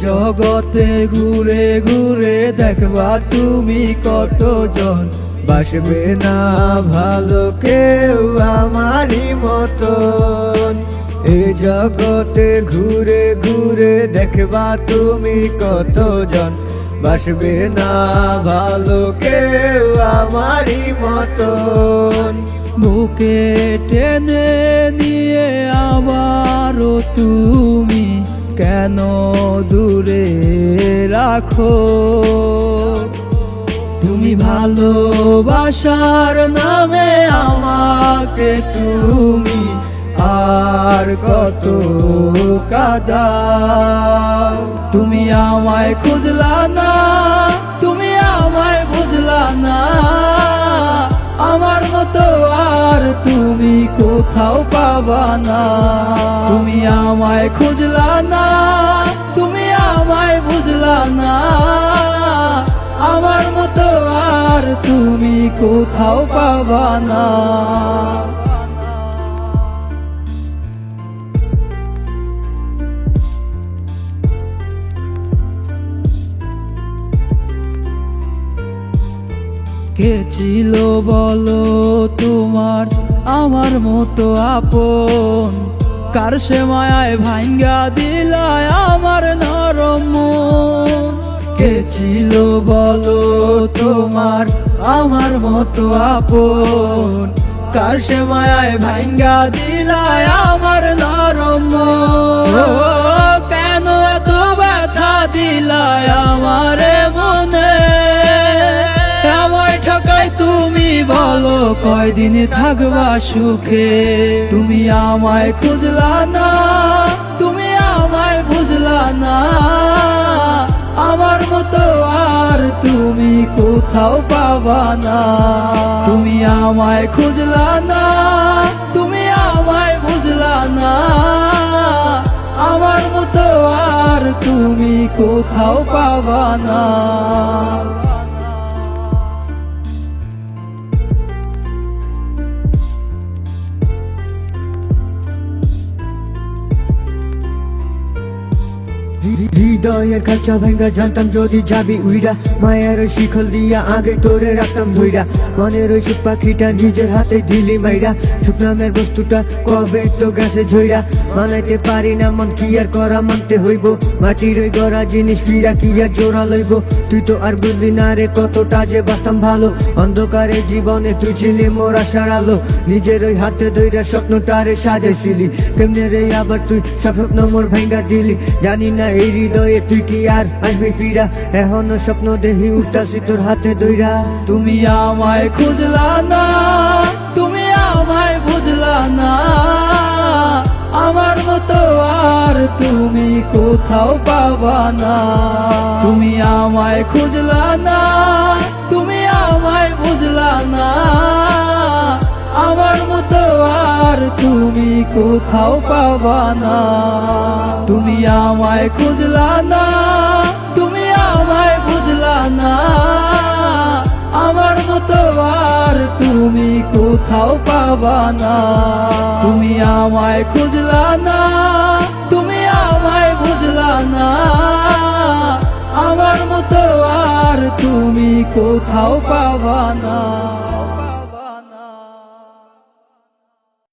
জগতে ঘুরে ঘুরে দেখবা তুমি কতজন? বাসবে না ভালো কেউ আমারই মতন। এ জগতে ঘুরে ঘুরে দেখবা তুমি কতজন? বাসবে না ভালো কেউ আমারই মতন। বুকে টেনে নিয়ে আবারও তুমি কেন দূরে রাখো? তুমি ভালোবাসার নামে আমাকে তুমি আর কত কাদা। তুমি আমায় খুঁজলা না, তুমি আমায় বুঝলা না। আমার মতো তুমি কোথাও পাবা না। তুমি আমায় খুঁজলা না, তুমি আমায় বুঝলা না। আমার মতো আর তুমি কোথাও পাবা না। কে ছিল বলো তোমার আমার মতো আপন। কার সে মায়ায় ভাঙ্গা দিলায় আমার নরম কে ছিল বলো তোমার? আমার মতো আপন। কার সে মায়ায় ভাঙ্গা দিলায় আমার নরম কয়দিন থাকবা সুখে। তুমি আমায় খুঁজলা না, তুমি আমায় বুঝলা না। আমার মতো আর তুমি কোথাও পাবা না। তুমি আমায় খুঁজলা না, তুমি আমায় বুঝলা না। আমার মতো আর তুমি কোথাও পাবা না। হৃদয়ের কাঁচা ভেঙ্গা জানতাম যদি যাবি উইরা। মায়ের শিখল দিয়া আগে তোরে রাখতাম ধুইরা। মনের ওই সুখ পাখিটা নিজের হাতে দিলি মাইরা। শুকনামের বস্তুটা কবে তো গেছে ঝইরা। মানাইতে পারি না মন, কি আর করা মানতে হইব? মাটির ওই গড়া জিনিস ফিরা কি আর জোড়া লইব? তুই তো আর বুঝলি না রে কতটা যে বাঁচতাম ভালো। অন্ধকারে জীবনে তুই ছিলি মোর আলো। নিজের ওই হাতে ধইরা স্বপ্নটারে সাজাইছিলি। কেমনে রে আবার তুই সব স্বপ্ন মোর ভেঙ্গা দিলি? জানি না এই হৃদয়ে তুই কি আর আসবি ফিরা? এখনও স্বপ্ন দেহি উঠাছি তোর হাতে দইরা। তুমি আমায় খুঁজলা না, তুমি আমায় বুঝলা না। আমার মতো আর তুমি কোথাও পাবা না। তুমি আমায় খুঁজলা না, তুমি আমায় বুঝলা না। আমার মতো আর তুমি কোথাও পাবা না। তুমি আমায় খুঁজলা না, তুমি আমায় বুঝলা না। আমার মতো আর তুমি কোথাও পাবা না। তুমি আমায় খুঁজলা না, তুমি আমায় বুঝলা না। আমার মতো আর তুমি কোথাও পাবা না।